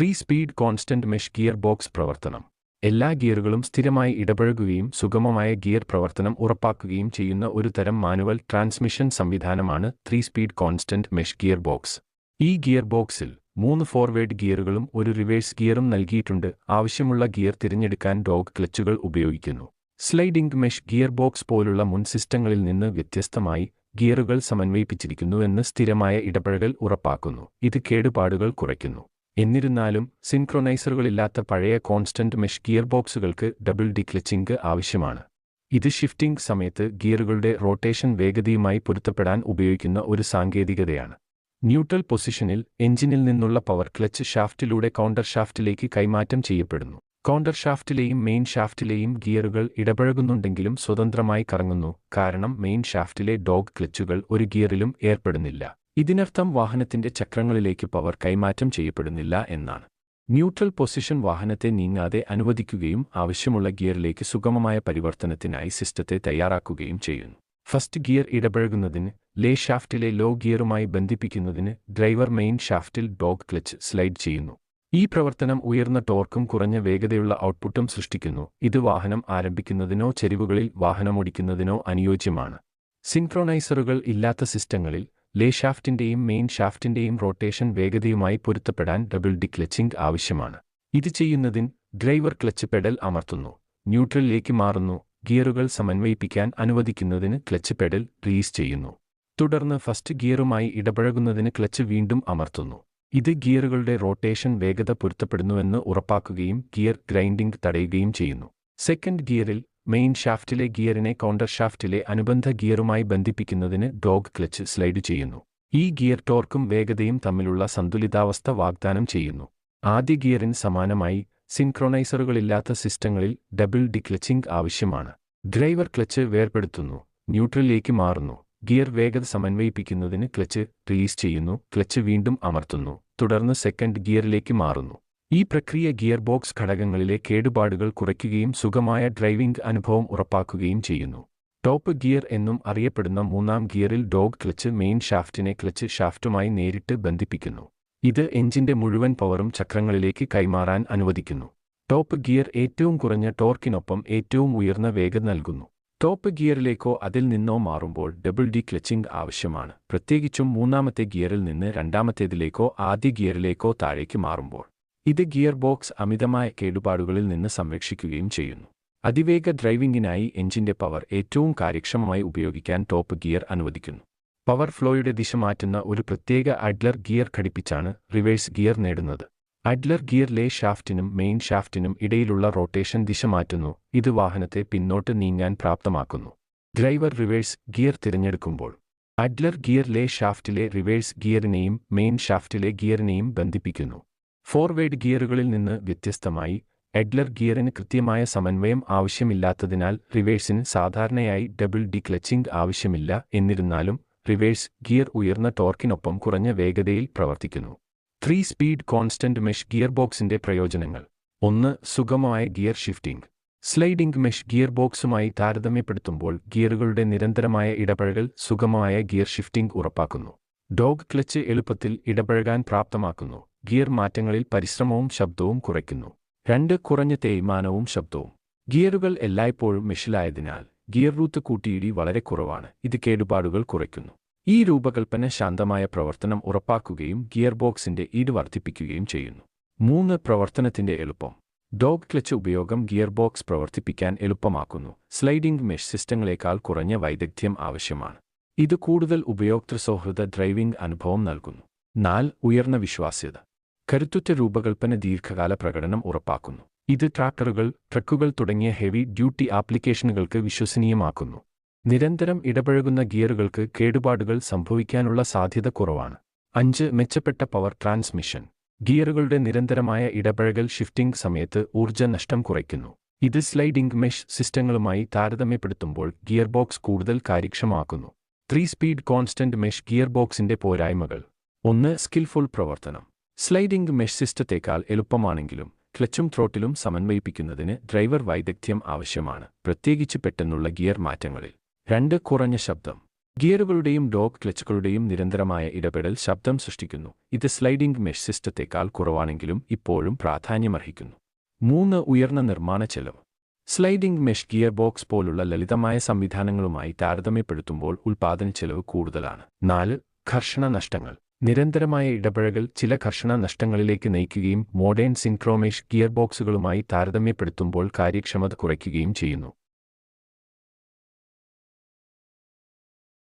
Three speed constant mesh gear box പ്രവർത്തനം. എല്ലാ ഗിയറുകളും സ്ഥിരമായി ഇടപഴകുകയും സുഗമമായ ഗിയർ പ്രവർത്തനം ഉറപ്പാക്കുകയും ചെയ്യുന്ന ഒരു തരം മാനുവൽ ട്രാൻസ്മിഷൻ സംവിധാനമാണ് three speed constant mesh gear box. ഈ ഗിയർ ബോക്സിൽ മൂന്ന് ഫോർവേഡ് ഗിയറുകളും ഒരു റിവേഴ്സ് ഗിയറും നൽകിയിട്ടുണ്ട്. ആവശ്യമുള്ള ഗിയർ തിരഞ്ഞെടുക്കാൻ ഡോഗ് ക്ലച്ചുകൾ ഉപയോഗിക്കുന്നു. സ്ലൈഡിംഗ് മെഷ് ഗിയർ ബോക്സ് പോലുള്ള മുൻ സിസ്റ്റങ്ങളിൽ നിന്ന് വ്യത്യസ്തമായി ഗിയറുകൾ സമന്വയിപ്പിച്ചിരിക്കുന്നുവെന്ന് സ്ഥിരമായ ഇടപഴകൽ ഉറപ്പാക്കുന്നു. ഇത് കേടുപാടുകൾ കുറയ്ക്കുന്നു. എന്നിരുന്നാലും സിൻക്രൊനൈസറുകളില്ലാത്ത പഴയ കോൺസ്റ്റന്റ് മെഷ് ഗിയർ ബോക്സുകൾക്ക് ഡബിൾ ഡിക്ലച്ചിംഗ് ആവശ്യമാണ്. ഇത് ഷിഫ്റ്റിംഗ് സമയത്ത് ഗിയറുകളുടെ റൊട്ടേഷൻ വേഗതയുമായി പൊരുത്തപ്പെടാൻ ഉപയോഗിക്കുന്ന ഒരു സാങ്കേതികതയാണ്. ന്യൂട്രൽ പൊസിഷനിൽ എഞ്ചിനിൽ നിന്നുള്ള പവർ ക്ലച്ച് ഷാഫ്റ്റിലൂടെ കൗണ്ടർ ഷാഫ്റ്റിലേക്ക് കൈമാറ്റം ചെയ്യപ്പെടുന്നു. കൗണ്ടർ ഷാഫ്റ്റിലെയും മെയിൻ ഷാഫ്റ്റിലെയും ഗിയറുകൾ ഇടപഴകുന്നുണ്ടെങ്കിലും സ്വതന്ത്രമായി കറങ്ങുന്നു കാരണം മെയിൻ ഷാഫ്റ്റിലെ ഡോഗ് ക്ലച്ചുകൾ ഒരു ഗിയറിലും ഏർപ്പെടുന്നില്ല. ഇതിനർത്ഥം വാഹനത്തിന്റെ ചക്രങ്ങളിലേക്ക് പവർ കൈമാറ്റം ചെയ്യപ്പെടുന്നില്ല എന്നാണ്. ന്യൂട്രൽ പൊസിഷൻ വാഹനത്തെ നീങ്ങാതെ അനുവദിക്കുകയും ആവശ്യമുള്ള ഗിയറിലേക്ക് സുഗമമായ പരിവർത്തനത്തിനായി സിസ്റ്റത്തെ തയ്യാറാക്കുകയും ചെയ്യുന്നു. ഫസ്റ്റ് ഗിയർ ഇടപഴകുന്നതിന് ലേ ഷാഫ്റ്റിലെ ലോ ഗിയറുമായി ബന്ധിപ്പിക്കുന്നതിന് ഡ്രൈവർ മെയിൻ ഷാഫ്റ്റിൽ ഡോഗ് ക്ലച്ച് സ്ലൈഡ് ചെയ്യുന്നു. ഈ പ്രവർത്തനം ഉയർന്ന ടോർക്കും കുറഞ്ഞ വേഗതയുള്ള ഔട്ട്പുട്ടും സൃഷ്ടിക്കുന്നു. ഇത് വാഹനം ആരംഭിക്കുന്നതിനോ ചെരിവുകളിൽ വാഹനമോടിക്കുന്നതിനോ അനുയോജ്യമാണ്. സിൻക്രോണൈസറുകൾ ഇല്ലാത്ത സിസ്റ്റങ്ങളിൽ ലേ ഷാഫ്റ്റിന്റെയും മെയിൻ ഷാഫ്റ്റിന്റെയും റൊട്ടേഷൻ വേഗതയുമായി പൊരുത്തപ്പെടാൻ ഡബിൾ ഡി ക്ലച്ചിംഗ് ആവശ്യമാണ്. ഇത് ചെയ്യുന്നതിന് ഡ്രൈവർ ക്ലച്ച് പെഡൽ അമർത്തുന്നു. ന്യൂട്രലിലേക്ക് മാറുന്നു. ഗിയറുകൾ സമന്വയിപ്പിക്കാൻ അനുവദിക്കുന്നതിന് ക്ലച്ച് പെഡൽ റീസ് ചെയ്യുന്നു. തുടർന്ന് ഫസ്റ്റ് ഗിയറുമായി ഇടപഴകുന്നതിന് ക്ലച്ച് വീണ്ടും അമർത്തുന്നു. ഇത് ഗിയറുകളുടെ റൊട്ടേഷൻ വേഗത പൊരുത്തപ്പെടുന്നുവെന്ന് ഉറപ്പാക്കുകയും ഗിയർ ഗ്രൈൻഡിംഗ് തടയുകയും ചെയ്യുന്നു. സെക്കൻഡ് ഗിയറിൽ മെയിൻ ഷാഫ്റ്റിലെ ഗിയറിനെ കൗണ്ടർ ഷാഫ്റ്റിലെ അനുബന്ധ ഗിയറുമായി ബന്ധിപ്പിക്കുന്നതിന് ഡോഗ് ക്ലച്ച് സ്ലൈഡ് ചെയ്യുന്നു. ഈ ഗിയർ ടോർക്കും വേഗതയും തമ്മിലുള്ള സന്തുലിതാവസ്ഥ വാഗ്ദാനം ചെയ്യുന്നു. ആദ്യ ഗിയറിന് സമാനമായി സിൻക്രോണൈസറുകളില്ലാത്ത സിസ്റ്റങ്ങളിൽ ഡബിൾ ഡിക്ലച്ചിംഗ് ആവശ്യമാണ്. ഡ്രൈവർ ക്ലച്ച് വേർപെടുത്തുന്നു ന്യൂട്രലിലേക്ക് മാറുന്നു ഗിയർ വേഗത സമന്വയിപ്പിക്കുന്നതിന് ക്ലച്ച് റിലീസ് ചെയ്യുന്നു ക്ലച്ച് വീണ്ടും അമർത്തുന്നു തുടർന്ന് സെക്കൻഡ് ഗിയറിലേക്ക് മാറുന്നു. ഈ പ്രക്രിയ ഗിയർ ബോക്സ് ഘടകങ്ങളിലെ കേടുപാടുകൾ കുറയ്ക്കുകയും സുഖമായ ഡ്രൈവിംഗ് അനുഭവം ഉറപ്പാക്കുകയും ചെയ്യുന്നു. ടോപ്പ് ഗിയർ എന്നും അറിയപ്പെടുന്ന മൂന്നാം ഗിയറിൽ ഡോഗ് ക്ലച്ച് മെയിൻ ഷാഫ്റ്റിനെ ക്ലച്ച് ഷാഫ്റ്റുമായി നേരിട്ട് ബന്ധിപ്പിക്കുന്നു. ഇത് എഞ്ചിന്റെ മുഴുവൻ പവറും ചക്രങ്ങളിലേക്ക് കൈമാറാൻ അനുവദിക്കുന്നു. ടോപ്പ് ഗിയർ ഏറ്റവും കുറഞ്ഞ ടോർക്കിനൊപ്പം ഏറ്റവും ഉയർന്ന വേഗം നൽകുന്നു. ടോപ്പ് ഗിയറിലേക്കോ അതിൽ നിന്നോ മാറുമ്പോൾ ഡബിൾ ഡി ക്ലച്ചിംഗ് ആവശ്യമാണ്. പ്രത്യേകിച്ചും മൂന്നാമത്തെ ഗിയറിൽ നിന്ന് രണ്ടാമത്തേതിലേക്കോ ആദ്യ ഗിയറിലേക്കോ താഴേക്ക് മാറുമ്പോൾ. ഇത് ഗിയർ ബോക്സ് അമിതമായ കേടുപാടുകളിൽ നിന്ന് സംരക്ഷിക്കുകയും ചെയ്യുന്നു. അതിവേഗ ഡ്രൈവിംഗിനായി എഞ്ചിന്റെ പവർ ഏറ്റവും കാര്യക്ഷമമായി ഉപയോഗിക്കാൻ ടോപ്പ് ഗിയർ അനുവദിക്കുന്നു. പവർ ഫ്ലോയുടെ ദിശ മാറ്റുന്ന ഒരു പ്രത്യേക അഡ്ലർ ഗിയർ ഘടിപ്പിച്ചാണ് റിവേഴ്സ് ഗിയർ നേടുന്നത്. അഡ്ലർ ഗിയറിലെ ഷാഫ്റ്റിനും മെയിൻ ഷാഫ്റ്റിനും ഇടയിലുള്ള റൊട്ടേഷൻ ദിശ മാറ്റുന്നു. ഇത് വാഹനത്തെ പിന്നോട്ട് നീങ്ങാൻ പ്രാപ്തമാക്കുന്നു. ഡ്രൈവർ റിവേഴ്സ് ഗിയർ തിരഞ്ഞെടുക്കുമ്പോൾ അഡ്ലർ ഗിയറിലെ ഷാഫ്റ്റിലെ റിവേഴ്സ് ഗിയറിനെയും മെയിൻ ഷാഫ്റ്റിലെ ഗിയറിനെയും ബന്ധിപ്പിക്കുന്നു. ഫോർവേഡ് ഗിയറുകളിൽ നിന്ന് വ്യത്യസ്തമായി എഡ്ലർ ഗിയറിന് കൃത്യമായ സമന്വയം ആവശ്യമില്ലാത്തതിനാൽ റിവേഴ്സിന് സാധാരണയായി ഡബിൾ ഡി ക്ലച്ചിംഗ് ആവശ്യമില്ല. എന്നിരുന്നാലും റിവേഴ്സ് ഗിയർ ഉയർന്ന ടോർക്കിനൊപ്പം കുറഞ്ഞ വേഗതയിൽ പ്രവർത്തിക്കുന്നു. Three speed constant mesh gear ബോക്സിന്റെ പ്രയോജനങ്ങൾ. ഒന്ന് സുഗമമായ gear shifting. Sliding mesh gear ബോക്സുമായി താരതമ്യപ്പെടുത്തുമ്പോൾ ഗിയറുകളുടെ നിരന്തരമായ ഇടപഴകൽ സുഗമമായ ഗിയർ ഷിഫ്റ്റിംഗ് ഉറപ്പാക്കുന്നു. ഡോഗ് ക്ലച്ച് എളുപ്പത്തിൽ ഇടപഴകാൻ പ്രാപ്തമാക്കുന്നു. ഗിയർ മാറ്റങ്ങളിൽ പരിശ്രമവും ശബ്ദവും കുറയ്ക്കുന്നു. രണ്ട് കുറഞ്ഞ തേയ്മാനവും ശബ്ദവും. ഗിയറുകൾ എല്ലായ്പ്പോഴും മെഷിലായതിനാൽ ഗിയർ റൂത്ത് കൂട്ടിയിടി വളരെ കുറവാണ്. ഇത് കേടുപാടുകൾ കുറയ്ക്കുന്നു. ഈ രൂപകൽപ്പന ശാന്തമായ പ്രവർത്തനം ഉറപ്പാക്കുകയും ഗിയർ ബോക്സിന്റെ ഈട് വർദ്ധിപ്പിക്കുകയും ചെയ്യുന്നു. മൂന്ന് പ്രവർത്തനത്തിന്റെ എളുപ്പം. ഡോഗ് ക്ലച്ച് ഉപയോഗം ഗിയർ ബോക്സ് പ്രവർത്തിപ്പിക്കാൻ എളുപ്പമാക്കുന്നു. സ്ലൈഡിംഗ് മെഷ് സിസ്റ്റങ്ങളെക്കാൾ കുറഞ്ഞ വൈദഗ്ധ്യം ആവശ്യമാണ്. ഇത് കൂടുതൽ ഉപയോക്തൃ സൗഹൃദ ഡ്രൈവിംഗ് അനുഭവം നൽകുന്നു. നാല് ഉയർന്ന വിശ്വാസ്യത. കരുത്തുറ്റ രൂപകൽപ്പന ദീർഘകാല പ്രകടനം ഉറപ്പാക്കുന്നു. ഇത് ട്രാക്ടറുകൾ ട്രക്കുകൾ തുടങ്ങിയ ഹെവി ഡ്യൂട്ടി ആപ്ലിക്കേഷനുകൾക്ക് വിശ്വസനീയമാക്കുന്നു. നിരന്തരം ഇടപഴകുന്ന ഗിയറുകൾക്ക് കേടുപാടുകൾ സംഭവിക്കാനുള്ള സാധ്യത കുറവാണ്. അഞ്ച് മെച്ചപ്പെട്ട പവർ ട്രാൻസ്മിഷൻ. ഗിയറുകളുടെ നിരന്തരമായ ഇടപഴകൽ ഷിഫ്റ്റിംഗ് സമയത്ത് ഊർജ നഷ്ടം കുറയ്ക്കുന്നു. ഇത് സ്ലൈഡിംഗ് മെഷ് സിസ്റ്റങ്ങളുമായി താരതമ്യപ്പെടുത്തുമ്പോൾ ഗിയർ ബോക്സ് കൂടുതൽ കാര്യക്ഷമമാക്കുന്നു. Three speed constant mesh gear ബോക്സിന്റെ പോരായ്മകൾ. ഒന്ന് സ്കിൽഫുൾ പ്രവർത്തനം. സ്ലൈഡിംഗ് മെഷ് സിസ്റ്റത്തേക്കാൾ എളുപ്പമാണെങ്കിലും ക്ലച്ചും ത്രോട്ടിലും സമന്വയിപ്പിക്കുന്നതിന് ഡ്രൈവർ വൈദഗ്ധ്യം ആവശ്യമാണ്. പ്രത്യേകിച്ച് പെട്ടെന്നുള്ള ഗിയർ മാറ്റങ്ങളിൽ. രണ്ട് കുറഞ്ഞ ശബ്ദം. ഗിയറുകളുടെയും ഡോഗ് ക്ലച്ചുകളുടെയും നിരന്തരമായ ഇടപെടൽ ശബ്ദം സൃഷ്ടിക്കുന്നു. ഇത് സ്ലൈഡിംഗ് മെഷ് സിസ്റ്റത്തേക്കാൾ കുറവാണെങ്കിലും ഇപ്പോഴും പ്രാധാന്യമർഹിക്കുന്നു. മൂന്ന് ഉയർന്ന നിർമ്മാണ ചെലവ്. സ്ലൈഡിംഗ് മെഷ് ഗിയർ ബോക്സ് പോലുള്ള ലളിതമായ സംവിധാനങ്ങളുമായി താരതമ്യപ്പെടുത്തുമ്പോൾ ഉൽപാദന ചെലവ് കൂടുതലാണ്. നാല് ഘർഷണ നഷ്ടങ്ങൾ. നിരന്തരമായ ഇടപഴകൽ ചില ഘർഷണ നഷ്ടങ്ങളിലേക്ക് നയിക്കുകയും മോഡേൺ സിൻക്രോമേഷ് ഗിയർ ബോക്സുകളുമായി താരതമ്യപ്പെടുത്തുമ്പോൾ കാര്യക്ഷമത കുറയ്ക്കുകയും ചെയ്യുന്നു.